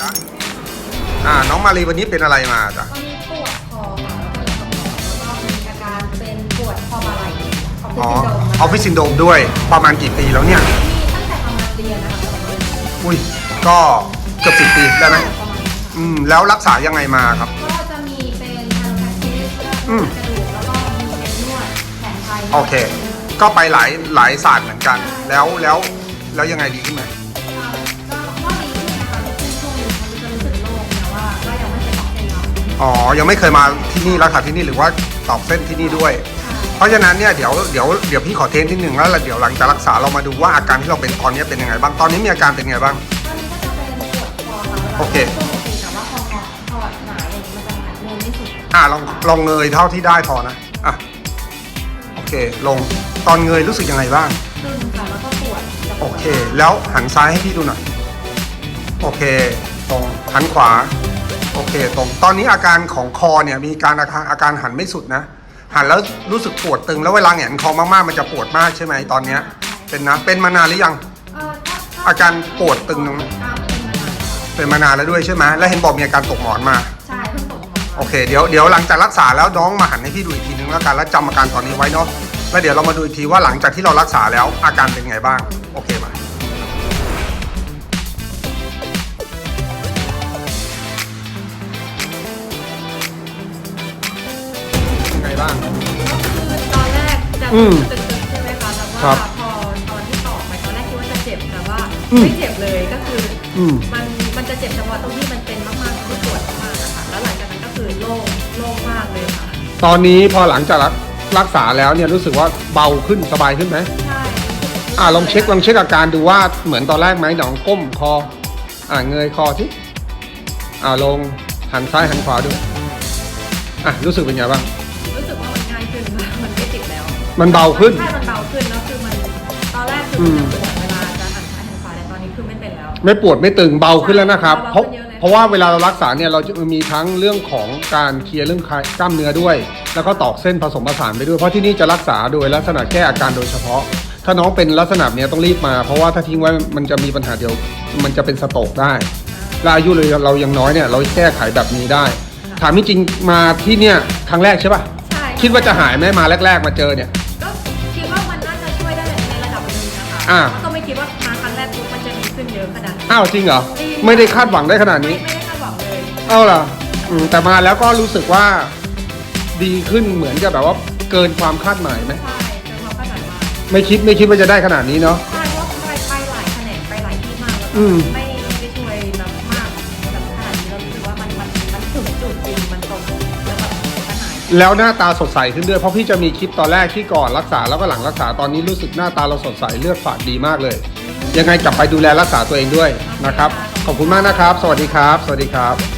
จ๊ะอ่า น้องมารีวันนี้เป็นอะไรมาจ๊ะตอนนี้ปวดคอค่ะแล้วก็มีสมองแล้วก็มีอาการเป็นปวดคอบ่าไหล่ออฟฟิศอ๋อซินโดรมนะคะออฟฟิศซินโดรมด้วยประมาณกี่ปีแล้วเนี่ยมีตั้งแต่ประมาณเรียนนะคะประมาณอุ้ย ก็เกือบสิบปีได้ไหมประมาณอืม แล้วรักษายังไงมาครับ ก็จะมีเป็นทางแพคทิสอืม กระดูกแล้วก็มีเป็นนวดแผนไทยโอเค ก็ไปหลายหลายศาสตร์เหมือนกัน แล้วแล้วแล้วยังไงดีขึ้นไหม อ๋อ ยังไม่เคยมาที่นี่รักษาที่นี่หรือว่าตอกเส้นที่นี่ด้วยค่ะเพราะฉะนั้นเนี่ยเดี๋ยวเดี๋ยวเดี๋ยวพี่ขอเทสที่หนึ่งแล้วเดี๋ยวหลังจากรักษาเรามาดูว่าอาการที่เราเป็นตอนนี้เป็นยังไงบ้างตอนนี้มีอาการเป็นยังไงบ้าง ตอนนี้ก็จะเป็นปวดคอค่ะเวลาโอเคช่วงปกติแต่ว่าพอพอพอหนาอย่างนี้มันจะหายเงินไม่สุดอ่าลองลองเงยเท่าที่ได้พอนะอะโอเค ลงตอนเงยรู้สึกยังไงบ้าง ตึงค่ะแล้วก็ปวดจะปวดโอเค แล้วหันซ้ายให้พี่ดูหน่อยโอเคตรงหันขวา โอเคตรงตอนนี้อาการของคอเนี่ยมีการอาการอาการหันไม่สุดนะ หันแล้วรู้สึกปวดตึงแล้วเวลาแหงนคอมากๆมันจะปวดมากใช่ไหมตอนเนี้ยเป็นนะเป็นมานานหรือยัง เอ่อถ้าถ้อาการปวดตึงตรงนั้นอ่าเป็นมานานแล้วค่ะเป็นมานานแล้วด้วยใช่ไหมแล้วเห็นบอกมีอาการตกหมอนมา ใช่เพิ่งตกหมอนโอเคเดี๋ยวเดี๋ยวหลังจากรักษาแล้วน้องมาหันให้พี่ดูอีกทีนึงแล้วกันแล้วจำอาการตอนนี้ไว้เนาะแล้วเดี๋ยวเรามาดูอีกทีว่าหลังจากที่เรารักษาแล้วอาการเป็นไงบ้างโอเค บ้างก็คือตอนแรกจะอืมตึงๆใช่ไหมคะแล้วครัว่าบพอตอนที่ตอกไปตอนแรกคิดว่าจะเจ็บแต่ว่าอืม ไม่เจ็บเลยก็คืออมมันมันจะเจ็บเฉพาะตรงที่มันเป็นมากๆที่ปวดมากๆนะคะแล้วหลังจากนั้นก็คือโล่งโล่งมากเลยค่ะตอนนี้พอหลังจากรักรักษาแล้วเนี่ยรู้สึกว่าเบาขึ้นสบายขึ้นไหมใช่อ่าลองเช็คลองเช็คอาการดูว่าเหมือนตอนแรกไหมหนองก้มคอ อ่าเงยคอที่อ่าลงหันซ้ายหันขวาดู อะรู้สึกเป็นไงบ้าง มันเบาขึ้น ใช่มันเบาขึ้นแล้วคือมันตอนแรกคือมันจะปวดเวลาจะหันซ้ายหันขวาแต่ตอนนี้คือไม่เป็นแล้ว ไม่ปวดไม่ตึงเบาขึ้นแล้วนะครับใช่เพราะเบาขึ้นเยอะเลยเพราะว่าเวลาเรารักษาเนี่ยเราจะมีทั้งเรื่องของการเคลียร์เรื่องกล้ามเนื้อด้วย แล้วก็ตอกเส้นผสมผสานไปด้วย เพราะที่นี่จะรักษาโดยลักษณะแก้อาการโดยเฉพาะ ถ้าน้องเป็นลักษณะเนี้ยต้องรีบมา เพราะว่าถ้าทิ้งไว้มันจะมีปัญหาเดียว มันจะเป็นสโตรกได้และอายุเลยเรายังน้อยเนี่ยเราแก้ไขแบบนี้ได้ ถามจริงๆมาที่เนี่ยครั้งแรกใช่ป่ะใช่คิดว่าจะหายไหมมาแรก ๆ มาเจอเนี่ย อ่า ก็ไม่คิดว่ามาครั้งแรกปุ๊บมันจะดีขึ้นเยอะขนาดนี้อ้าวจริงเหรอ ไม่ได้คาดหวังได้ขนาดไม่นี้ ไม่ได้คาดหวังเลยเอาล่ะอืมแต่มาแล้วก็รู้สึกว่าดีขึ้นเหมือนกับแบบว่าเกินความคาดหมายไหมใช่เป็นความคาดหมายมากไม่คิดไม่คิดว่าจะได้ขนาดนี้เนาะ ใช่เพราะไปไปหลายแผนกไปหลายที่มากแล้วอืก็มไม่ไม่ แล้วหน้าตาสดใสขึ้นด้วยเพราะพี่จะมีคลิปตอนแรกที่ก่อนรักษาแล้วก็หลังรักษาตอนนี้รู้สึกหน้าตาเราสดใสเลือดฝาดดีมากเลย ยังไงกลับไปดูแลรักษาตัวเองด้วยนะครับ ขอบคุณมากนะครับ สวัสดีครับ สวัสดีครับ